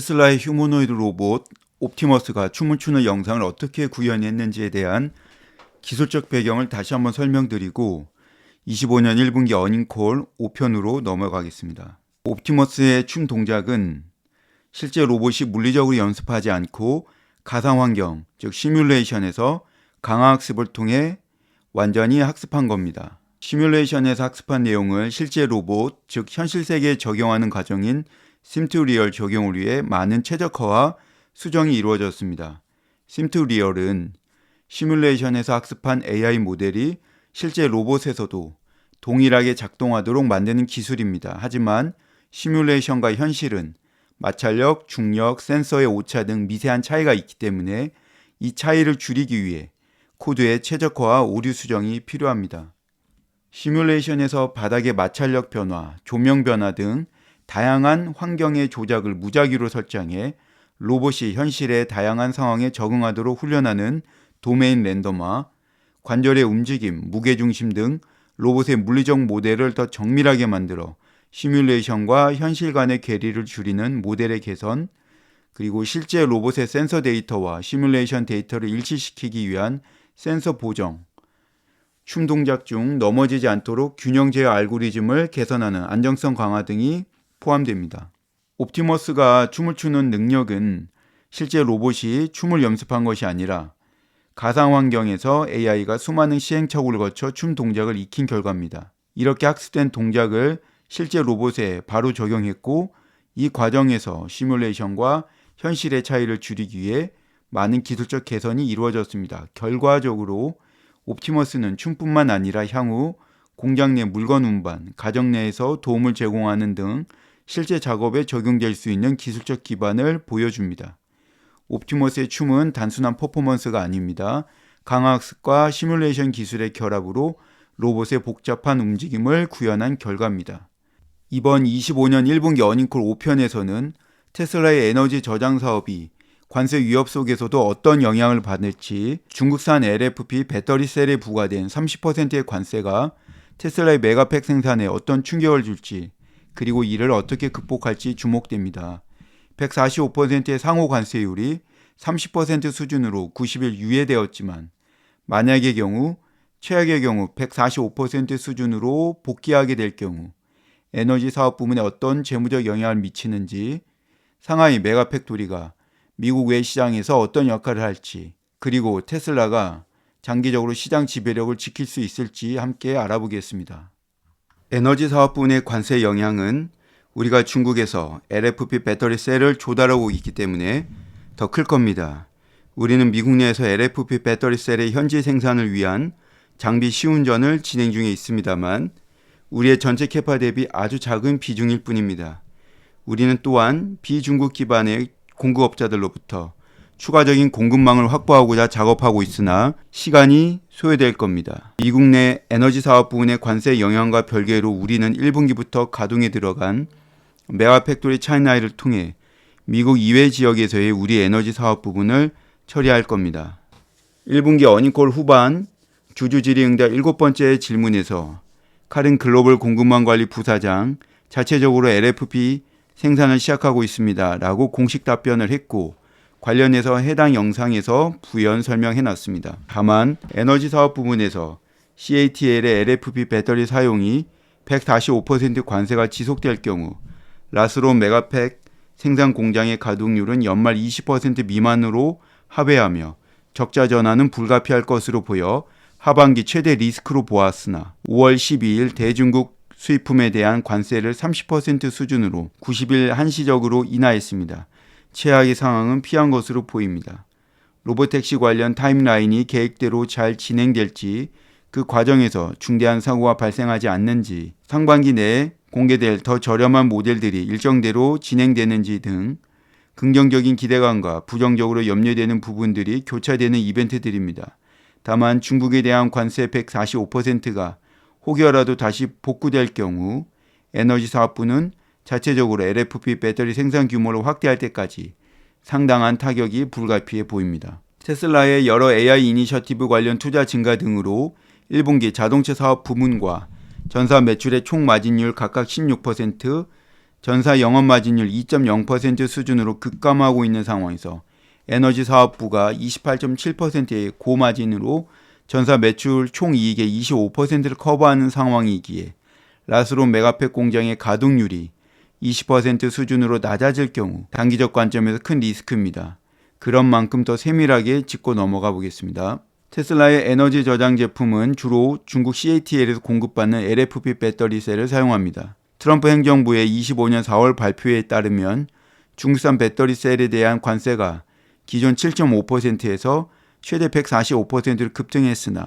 테슬라의 휴머노이드 로봇 옵티머스가 춤을 추는 영상을 어떻게 구현했는지에 대한 기술적 배경을 다시 한번 설명드리고 25년 1분기 어닝콜 5편으로 넘어가겠습니다. 옵티머스의 춤 동작은 실제 로봇이 물리적으로 연습하지 않고 가상 환경, 즉 시뮬레이션에서 강화학습을 통해 완전히 학습한 겁니다. 시뮬레이션에서 학습한 내용을 실제 로봇, 즉 현실 세계에 적용하는 과정인 심투리얼 적용을 위해 많은 최적화와 수정이 이루어졌습니다. 심투리얼은 시뮬레이션에서 학습한 AI 모델이 실제 로봇에서도 동일하게 작동하도록 만드는 기술입니다. 하지만 시뮬레이션과 현실은 마찰력, 중력, 센서의 오차 등 미세한 차이가 있기 때문에 이 차이를 줄이기 위해 코드의 최적화와 오류 수정이 필요합니다. 시뮬레이션에서 바닥의 마찰력 변화, 조명 변화 등 다양한 환경의 조작을 무작위로 설정해 로봇이 현실의 다양한 상황에 적응하도록 훈련하는 도메인 랜덤화, 관절의 움직임, 무게중심 등 로봇의 물리적 모델을 더 정밀하게 만들어 시뮬레이션과 현실 간의 괴리를 줄이는 모델의 개선, 그리고 실제 로봇의 센서 데이터와 시뮬레이션 데이터를 일치시키기 위한 센서 보정, 춤 동작 중 넘어지지 않도록 균형 제어 알고리즘을 개선하는 안정성 강화 등이 포함됩니다. 옵티머스가 춤을 추는 능력은 실제 로봇이 춤을 연습한 것이 아니라 가상 환경에서 AI가 수많은 시행착오를 거쳐 춤 동작을 익힌 결과입니다. 이렇게 학습된 동작을 실제 로봇에 바로 적용했고 이 과정에서 시뮬레이션과 현실의 차이를 줄이기 위해 많은 기술적 개선이 이루어졌습니다. 결과적으로 옵티머스는 춤뿐만 아니라 향후 공장 내 물건 운반, 가정 내에서 도움을 제공하는 등 실제 작업에 적용될 수 있는 기술적 기반을 보여줍니다. 옵티머스의 춤은 단순한 퍼포먼스가 아닙니다. 강학습과 시뮬레이션 기술의 결합으로 로봇의 복잡한 움직임을 구현한 결과입니다. 이번 25년 1분기 어닝콜 5편에서는 테슬라의 에너지 저장 사업이 관세 위협 속에서도 어떤 영향을 받을지 중국산 LFP 배터리 셀에 부과된 30%의 관세가 테슬라의 메가팩 생산에 어떤 충격을 줄지 그리고 이를 어떻게 극복할지 주목됩니다. 145%의 상호 관세율이 30% 수준으로 90일 유예되었지만 만약의 경우 최악의 경우 145% 수준으로 복귀하게 될 경우 에너지 사업 부문에 어떤 재무적 영향을 미치는지 상하이 메가팩토리가 미국 외 시장에서 어떤 역할을 할지 그리고 테슬라가 장기적으로 시장 지배력을 지킬 수 있을지 함께 알아보겠습니다. 에너지 사업 부문의 관세 영향은 우리가 중국에서 LFP 배터리 셀을 조달하고 있기 때문에 더 클 겁니다. 우리는 미국 내에서 LFP 배터리 셀의 현지 생산을 위한 장비 시운전을 진행 중에 있습니다만 우리의 전체 캐파 대비 아주 작은 비중일 뿐입니다. 우리는 또한 비중국 기반의 공급업자들로부터 추가적인 공급망을 확보하고자 작업하고 있으나 시간이 소요될 겁니다. 미국 내 에너지 사업 부분의 관세 영향과 별개로 우리는 1분기부터 가동에 들어간 메와 팩토리 차이나이를 통해 미국 이외 지역에서의 우리 에너지 사업 부분을 처리할 겁니다. 1분기 어닝콜 후반 주주 질의응답 일곱 번째 질문에서 카린 글로벌 공급망 관리 부사장 자체적으로 LFP 생산을 시작하고 있습니다. 라고 공식 답변을 했고 관련해서 해당 영상에서 부연 설명해 놨습니다. 다만 에너지 사업 부분에서 CATL의 LFP 배터리 사용이 145% 관세가 지속될 경우 라스로 메가팩 생산 공장의 가동률은 연말 20% 미만으로 하회하며 적자 전환은 불가피할 것으로 보여 하반기 최대 리스크로 보았으나 5월 12일 대중국 수입품에 대한 관세를 30% 수준으로 90일 한시적으로 인하했습니다. 최악의 상황은 피한 것으로 보입니다. 로보택시 관련 타임라인이 계획대로 잘 진행될지 그 과정에서 중대한 사고가 발생하지 않는지 상반기 내에 공개될 더 저렴한 모델들이 일정대로 진행되는지 등 긍정적인 기대감과 부정적으로 염려되는 부분들이 교차되는 이벤트들입니다. 다만 중국에 대한 관세 145%가 혹여라도 다시 복구될 경우 에너지 사업부는 자체적으로 LFP 배터리 생산 규모를 확대할 때까지 상당한 타격이 불가피해 보입니다. 테슬라의 여러 AI 이니셔티브 관련 투자 증가 등으로 1분기 자동차 사업 부문과 전사 매출의 총 마진율 각각 16%, 전사 영업 마진율 2.0% 수준으로 급감하고 있는 상황에서 에너지 사업부가 28.7%의 고마진으로 전사 매출 총 이익의 25%를 커버하는 상황이기에 라스론 메가팩 공장의 가동률이 20% 수준으로 낮아질 경우 단기적 관점에서 큰 리스크입니다. 그런 만큼 더 세밀하게 짚고 넘어가 보겠습니다. 테슬라의 에너지 저장 제품은 주로 중국 CATL에서 공급받는 LFP 배터리 셀을 사용합니다. 트럼프 행정부의 25년 4월 발표에 따르면 중국산 배터리 셀에 대한 관세가 기존 7.5%에서 최대 145%를 급등했으나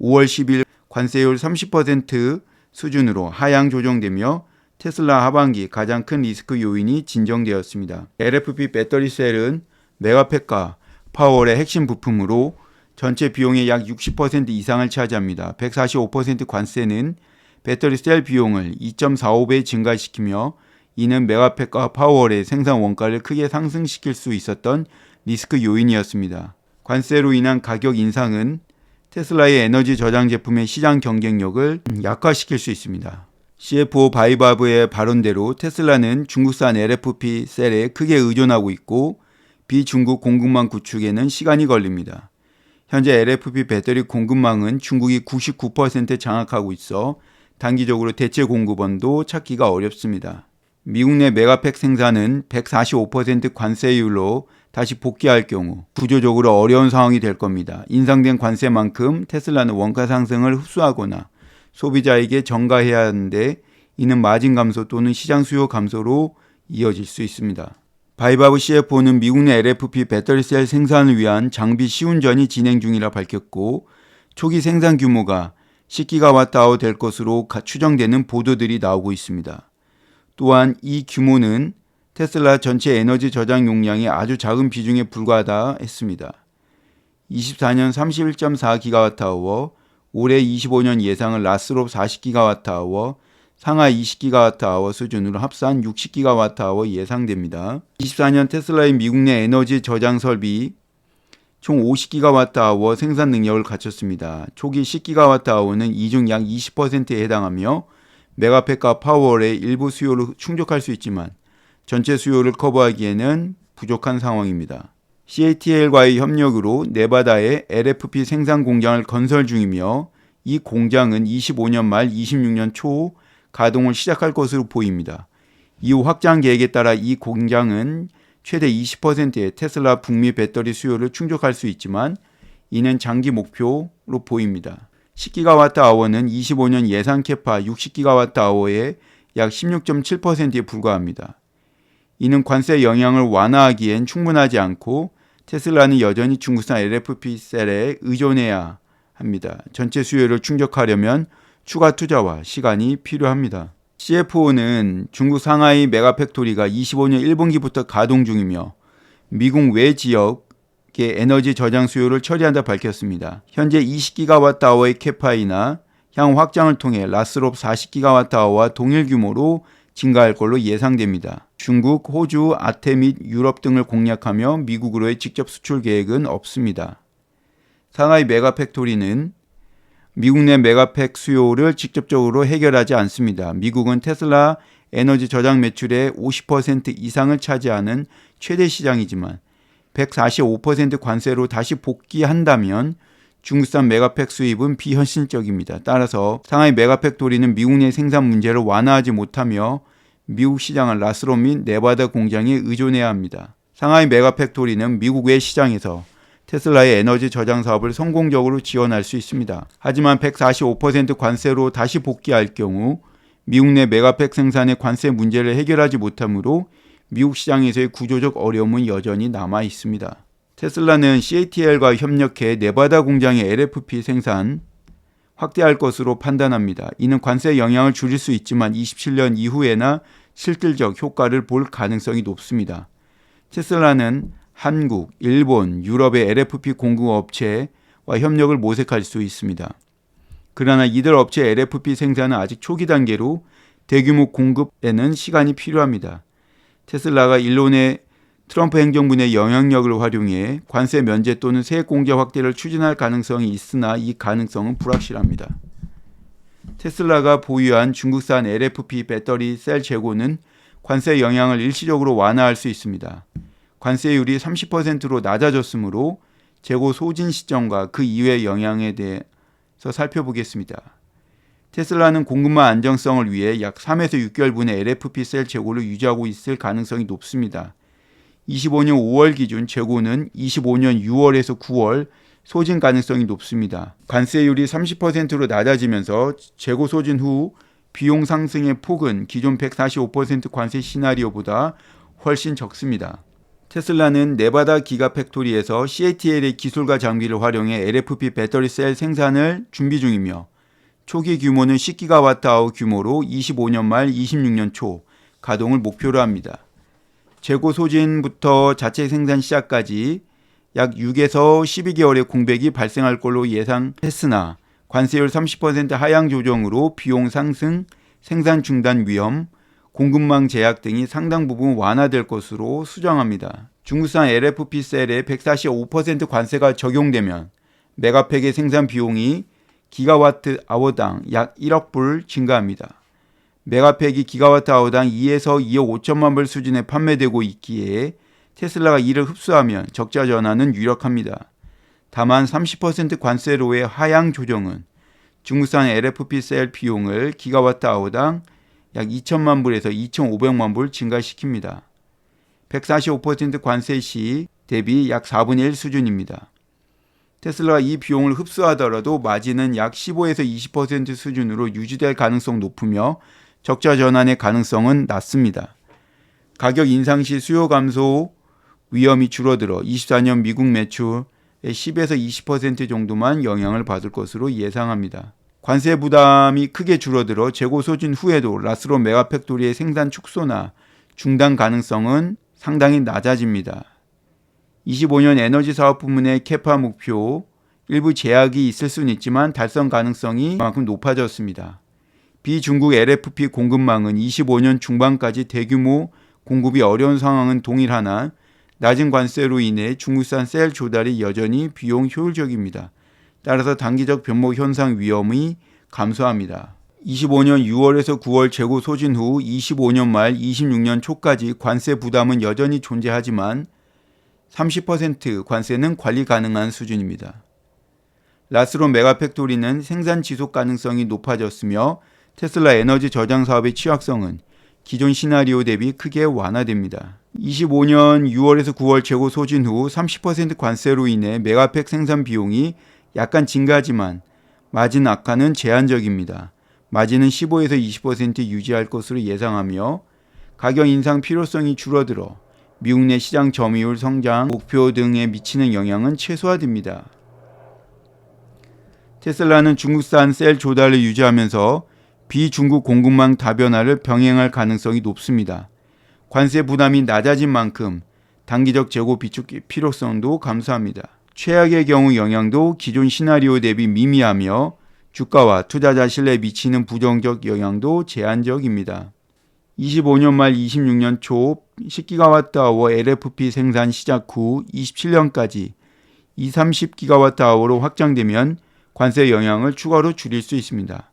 5월 10일 관세율 30% 수준으로 하향 조정되며 테슬라 하반기 가장 큰 리스크 요인이 진정되었습니다. LFP 배터리 셀은 메가팩과 파워의 핵심 부품으로 전체 비용의 약 60% 이상을 차지합니다. 145% 관세는 배터리 셀 비용을 2.45배 증가시키며 이는 메가팩과 파워의 생산 원가를 크게 상승시킬 수 있었던 리스크 요인이었습니다. 관세로 인한 가격 인상은 테슬라의 에너지 저장 제품의 시장 경쟁력을 약화시킬 수 있습니다. CFO 바이바브의 발언대로 테슬라는 중국산 LFP 셀에 크게 의존하고 있고 비중국 공급망 구축에는 시간이 걸립니다. 현재 LFP 배터리 공급망은 중국이 99% 장악하고 있어 단기적으로 대체 공급원도 찾기가 어렵습니다. 미국 내 메가팩 생산은 145% 관세율로 다시 복귀할 경우 구조적으로 어려운 상황이 될 겁니다. 인상된 관세만큼 테슬라는 원가 상승을 흡수하거나 소비자에게 전가해야 하는데 이는 마진 감소 또는 시장 수요 감소로 이어질 수 있습니다. 바이바브 CFO는 미국 내 LFP 배터리 셀 생산을 위한 장비 시운전이 진행 중이라 밝혔고 초기 생산 규모가 10기가와트아워 될 것으로 추정되는 보도들이 나오고 있습니다. 또한 이 규모는 테슬라 전체 에너지 저장 용량의 아주 작은 비중에 불과하다 했습니다. 24년 31.4기가와트아워, 올해 25년 예상을 라스롭 40기가와트아워, 상하 20기가와트아워 수준으로 합산 60기가와트아워 예상됩니다. 24년 테슬라의 미국 내 에너지 저장 설비 총 50기가와트아워 생산 능력을 갖췄습니다. 초기 10기가와트아워는 이중 약 20%에 해당하며 메가팩과 파워월의 일부 수요를 충족할 수 있지만 전체 수요를 커버하기에는 부족한 상황입니다. CATL과의 협력으로 네바다에 LFP 생산 공장을 건설 중이며 이 공장은 25년 말 26년 초 가동을 시작할 것으로 보입니다. 이후 확장 계획에 따라 이 공장은 최대 20%의 테슬라 북미 배터리 수요를 충족할 수 있지만 이는 장기 목표로 보입니다. 10기가와트아워는 25년 예상 캐파 60기가와트아워의 약 16.7%에 불과합니다. 이는 관세 영향을 완화하기엔 충분하지 않고 테슬라는 여전히 중국산 LFP 셀에 의존해야 합니다. 전체 수요를 충족하려면 추가 투자와 시간이 필요합니다. CFO는 중국 상하이 메가팩토리가 25년 1분기부터 가동 중이며 미국 외 지역의 에너지 저장 수요를 처리한다 밝혔습니다. 현재 20기가와트아워의 캐파이나 향후 확장을 통해 라스롭 40기가와트아워와 동일 규모로 증가할 걸로 예상됩니다. 중국, 호주, 아태 및 유럽 등을 공략하며 미국으로의 직접 수출 계획은 없습니다. 상하이 메가팩토리는 미국 내 메가팩 수요를 직접적으로 해결하지 않습니다. 미국은 테슬라 에너지 저장 매출의 50% 이상을 차지하는 최대 시장이지만 145% 관세로 다시 복귀한다면 중국산 메가팩 수입은 비현실적입니다. 따라서 상하이 메가팩토리는 미국 내 생산 문제를 완화하지 못하며 미국 시장을 라스로 및 네바다 공장에 의존해야 합니다. 상하이 메가팩토리는 미국 외 시장에서 테슬라의 에너지 저장 사업을 성공적으로 지원할 수 있습니다. 하지만 145% 관세로 다시 복귀할 경우 미국 내 메가팩 생산의 관세 문제를 해결하지 못하므로 미국 시장에서의 구조적 어려움은 여전히 남아 있습니다. 테슬라는 CATL과 협력해 네바다 공장의 LFP 생산 확대할 것으로 판단합니다. 이는 관세 영향을 줄일 수 있지만 27년 이후에나 실질적 효과를 볼 가능성이 높습니다. 테슬라는 한국, 일본, 유럽의 LFP 공급 업체와 협력을 모색할 수 있습니다. 그러나 이들 업체 LFP 생산은 아직 초기 단계로 대규모 공급에는 시간이 필요합니다. 테슬라가 일본의 트럼프 행정부 의 영향력을 활용해 관세 면제 또는 세액 공제 확대를 추진할 가능성이 있으나 이 가능성은 불확실합니다. 테슬라가 보유한 중국산 LFP 배터리 셀 재고는 관세 영향을 일시적으로 완화할 수 있습니다. 관세율이 30%로 낮아졌으므로 재고 소진 시점과 그 이후의 영향에 대해서 살펴보겠습니다. 테슬라는 공급망 안정성을 위해 약 3에서 6개월분의 LFP 셀 재고를 유지하고 있을 가능성이 높습니다. 25년 5월 기준 재고는 25년 6월에서 9월 소진 가능성이 높습니다. 관세율이 30%로 낮아지면서 재고 소진 후 비용 상승의 폭은 기존 145% 관세 시나리오보다 훨씬 적습니다. 테슬라는 네바다 기가 팩토리에서 CATL의 기술과 장비를 활용해 LFP 배터리 셀 생산을 준비 중이며 초기 규모는 10기가와트아워 규모로 25년 말 26년 초 가동을 목표로 합니다. 재고 소진부터 자체 생산 시작까지 약 6에서 12개월의 공백이 발생할 걸로 예상했으나 관세율 30% 하향 조정으로 비용 상승, 생산 중단 위험, 공급망 제약 등이 상당 부분 완화될 것으로 수정합니다. 중국산 LFP 셀에 145% 관세가 적용되면 메가팩의 생산 비용이 기가와트 아워당 약 1억 불 증가합니다. 메가팩이 기가와트 아워당 2에서 2억 5천만 불 수준에 판매되고 있기에 테슬라가 이를 흡수하면 적자 전환은 유력합니다. 다만 30% 관세로의 하향 조정은 중국산 LFP 셀 비용을 기가와트 아워당 약 2천만 불에서 2,500만 불 증가시킵니다. 145% 관세 시 대비 약 4분의 1 수준입니다. 테슬라가 이 비용을 흡수하더라도 마진은 약 15에서 20% 수준으로 유지될 가능성 높으며 적자 전환의 가능성은 낮습니다. 가격 인상 시 수요 감소 위험이 줄어들어 24년 미국 매출의 10에서 20% 정도만 영향을 받을 것으로 예상합니다. 관세 부담이 크게 줄어들어 재고 소진 후에도 라스로 메가팩토리의 생산 축소나 중단 가능성은 상당히 낮아집니다. 25년 에너지 사업 부문의 캐파 목표 일부 제약이 있을 수는 있지만 달성 가능성이 그만큼 높아졌습니다. 비중국 LFP 공급망은 25년 중반까지 대규모 공급이 어려운 상황은 동일하나 낮은 관세로 인해 중국산 셀 조달이 여전히 비용 효율적입니다. 따라서 단기적 변목 현상 위험이 감소합니다. 25년 6월에서 9월 재고 소진 후 25년 말 26년 초까지 관세 부담은 여전히 존재하지만 30% 관세는 관리 가능한 수준입니다. 라스로 메가팩토리는 생산 지속 가능성이 높아졌으며 테슬라 에너지 저장 사업의 취약성은 기존 시나리오 대비 크게 완화됩니다. 25년 6월에서 9월 재고 소진 후 30% 관세로 인해 메가팩 생산 비용이 약간 증가하지만 마진 악화는 제한적입니다. 마진은 15에서 20% 유지할 것으로 예상하며 가격 인상 필요성이 줄어들어 미국 내 시장 점유율 성장 목표 등에 미치는 영향은 최소화됩니다. 테슬라는 중국산 셀 조달을 유지하면서 비중국 공급망 다변화를 병행할 가능성이 높습니다. 관세 부담이 낮아진 만큼 단기적 재고 비축 필요성도 감소합니다. 최악의 경우 영향도 기존 시나리오 대비 미미하며 주가와 투자자 신뢰에 미치는 부정적 영향도 제한적입니다. 25년 말 26년 초 10기가와트아워 LFP 생산 시작 후 27년까지 2, 30기가와트아워로 확장되면 관세 영향을 추가로 줄일 수 있습니다.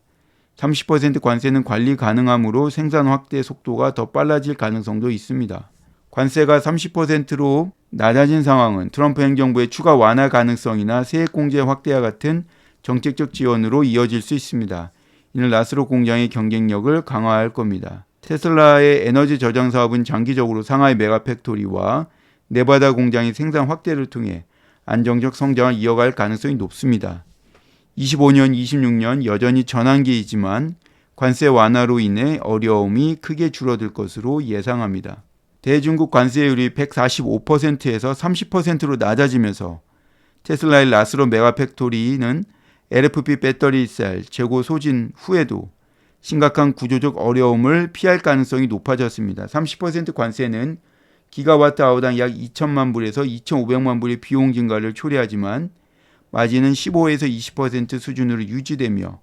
30% 관세는 관리 가능하므로 생산 확대 속도가 더 빨라질 가능성도 있습니다. 관세가 30%로 낮아진 상황은 트럼프 행정부의 추가 완화 가능성이나 세액공제 확대와 같은 정책적 지원으로 이어질 수 있습니다. 이는 라스로 공장의 경쟁력을 강화할 겁니다. 테슬라의 에너지 저장 사업은 장기적으로 상하이 메가팩토리와 네바다 공장의 생산 확대를 통해 안정적 성장을 이어갈 가능성이 높습니다. 25년, 26년 여전히 전환기이지만 관세 완화로 인해 어려움이 크게 줄어들 것으로 예상합니다. 대중국 관세율이 145%에서 30%로 낮아지면서 테슬라의 라스로 메가팩토리는 LFP 배터리 셀 재고 소진 후에도 심각한 구조적 어려움을 피할 가능성이 높아졌습니다. 30% 관세는 기가와트 아워당 약 2천만 불에서 2,500만 불의 비용 증가를 초래하지만 마진은 15에서 20% 수준으로 유지되며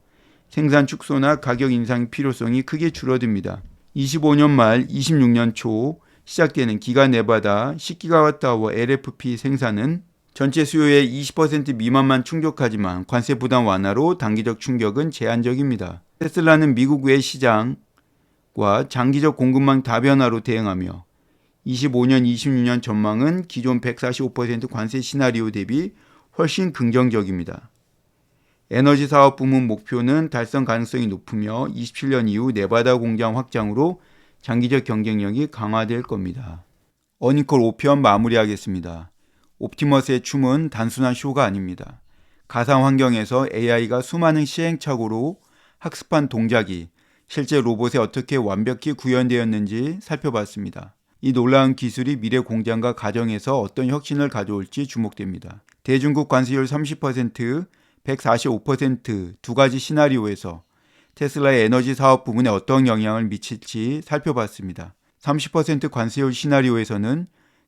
생산 축소나 가격 인상 필요성이 크게 줄어듭니다. 25년 말 26년 초 시작되는 기가 네바다 10기가와트아워 LFP 생산은 전체 수요의 20% 미만만 충족하지만 관세 부담 완화로 단기적 충격은 제한적입니다. 테슬라는 미국 외 시장 과 장기적 공급망 다변화로 대응하며 25년, 26년 전망은 기존 145% 관세 시나리오 대비 훨씬 긍정적입니다. 에너지 사업 부문 목표는 달성 가능성이 높으며 27년 이후 네바다 공장 확장으로 장기적 경쟁력이 강화될 겁니다. 어니콜 5편 마무리하겠습니다. 옵티머스의 춤은 단순한 쇼가 아닙니다. 가상 환경에서 AI가 수많은 시행착오로 학습한 동작이 실제 로봇에 어떻게 완벽히 구현되었는지 살펴봤습니다. 이 놀라운 기술이 미래 공장과 가정에서 어떤 혁신을 가져올지 주목됩니다. 대중국 관세율 30%, 145%두 가지 시나리오에서 테슬라의 에너지 사업 부분에 어떤 영향을 미칠지 살펴봤습니다. 30% 관세율 시나리오에서는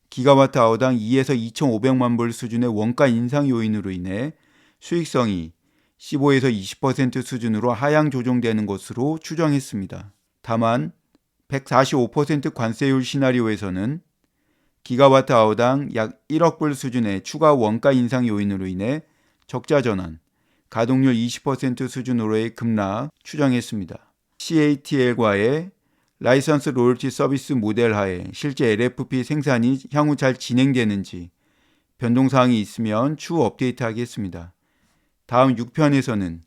기가와트 아워당 2에서 2,500만 불 수준의 원가 인상 요인으로 인해 수익성이 15에서 20% 수준으로 하향 조정되는 것으로 추정했습니다. 다만 145% 관세율 시나리오에서는 기가와트 아워당 약 1억 불 수준의 추가 원가 인상 요인으로 인해 적자 전환, 가동률 20% 수준으로의 급락 추정했습니다. CATL과의 라이선스 로열티 서비스 모델 하에 실제 LFP 생산이 향후 잘 진행되는지 변동사항이 있으면 추후 업데이트하겠습니다. 다음 6편에서는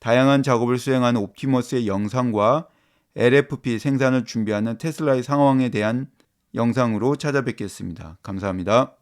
다양한 작업을 수행하는 옵티머스의 영상과 LFP 생산을 준비하는 테슬라의 상황에 대한 영상으로 찾아뵙겠습니다. 감사합니다.